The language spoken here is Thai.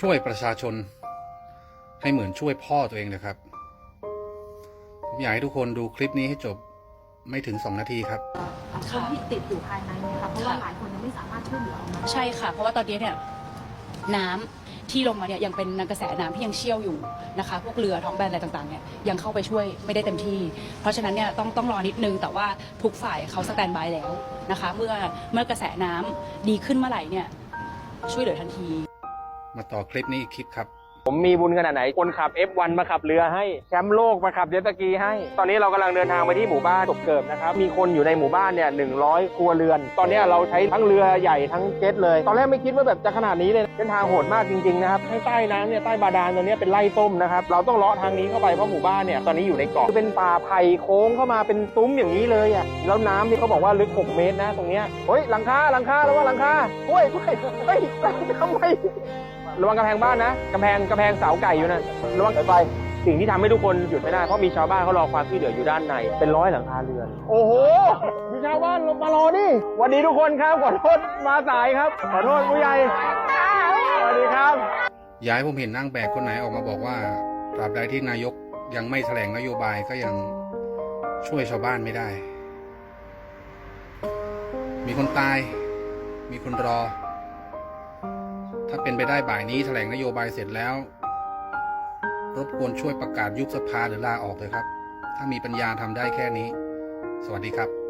ช่วยประชาชน ให้เหมือนช่วยพ่อตัวเองนะครับ ผมอยากให้ทุกคนดูคลิปนี้ให้จบไม่ถึงสองนาทีครับ คนที่ติดอยู่ภายในเนี่ยค่ะเพราะว่าค่ะหลายคนยังไม่สามารถช่วยเหลือออกมาใช่ค่ะ เพราะว่าตอนนี้เนี่ยน้ำที่ลงมาเนี่ยยังเป็นกระแสน้ำที่ยังเชี่ยวอยู่นะคะพวกเรือท้องแบนอะไรต่างๆเนี่ยยังเข้าไปช่วยไม่ได้เต็มที่ เพราะฉะนั้นเนี่ยต้องต้องรอนิดนึงแต่ว่าทุกฝ่ายเขาสแตนบายแล้วนะคะ เมื่อเมื่อกระแสน้ำดีขึ้นเมื่อไหร่เนี่ยช่วยเหลือทันที มาต่อคลิปนี้อีกคลิปครับผมมีบุญขนาดไหน คนขับ F1 มาขับเรือให้ แชมป์โลกมาขับเจ็ตสกีให้ ตอนนี้เรากำลังเดินทางไปที่หมู่บ้านกเกิบนะครับ มีคนอยู่ในหมู่บ้านเนี่ย100ครัวเรือน ตอนนี้เราใช้ทั้งเรือใหญ่ทั้งเจ็ตเลย ตอนแรกไม่คิดว่าแบบจะขนาดนี้เลย เส้นทางโหดมากจริงๆนะครับ ให้ใต้น้ำเนี่ยใต้บาดาลตัวเนี้เป็นไร่ต้มนะครับ เราต้องเลาะทางนี้เข้าไปเพราะหมู่บ้านเนี่ยตอนนี้อยู่ในเกาะคือเป็นป่าไผ่โค้งเข้ามาเป็นซุ้มอย่างนี้เลยอะ แล้วน้ำนี่เขาบอกว่าลึก 6 เมตรนะตรงเนี้ย เฮ้ยหลังคาหลังคาแล้วว่าหลังคาเฮ้ยเฮ้ยทำไม ระวังกำแพงบ้านนะกำแพงกำแพงเสาไก่อยู่นั่นระวังสายไฟสิ่งที่ทำให้ทุกคนหยุดไม่ได้เพราะมีชาวบ้านเขารอความช่วยเหลืออยู่ด้านในเป็นร้อยหลังคาเรือน โอ้โหมีชาวบ้านมารอนี่สวัสดีทุกคนครับขอโทษมาสายครับ ขอโทษผู้ใหญ่สวัสดีครับย้ายผมเห็นนั่งแบกคนไหนออกมาบอกว่าตราบใดที่นายกยังไม่แถลงนโยบายก็ยังช่วยชาวบ้านไม่ได้ มีคนตาย มีคนรอ ถ้าเป็นไปได้บ่ายนี้แถลงนโยบายเสร็จแล้ว รบกวนช่วยประกาศยุบสภาหรือลาออกเลยครับ ถ้ามีปัญญาทำได้แค่นี้ สวัสดีครับ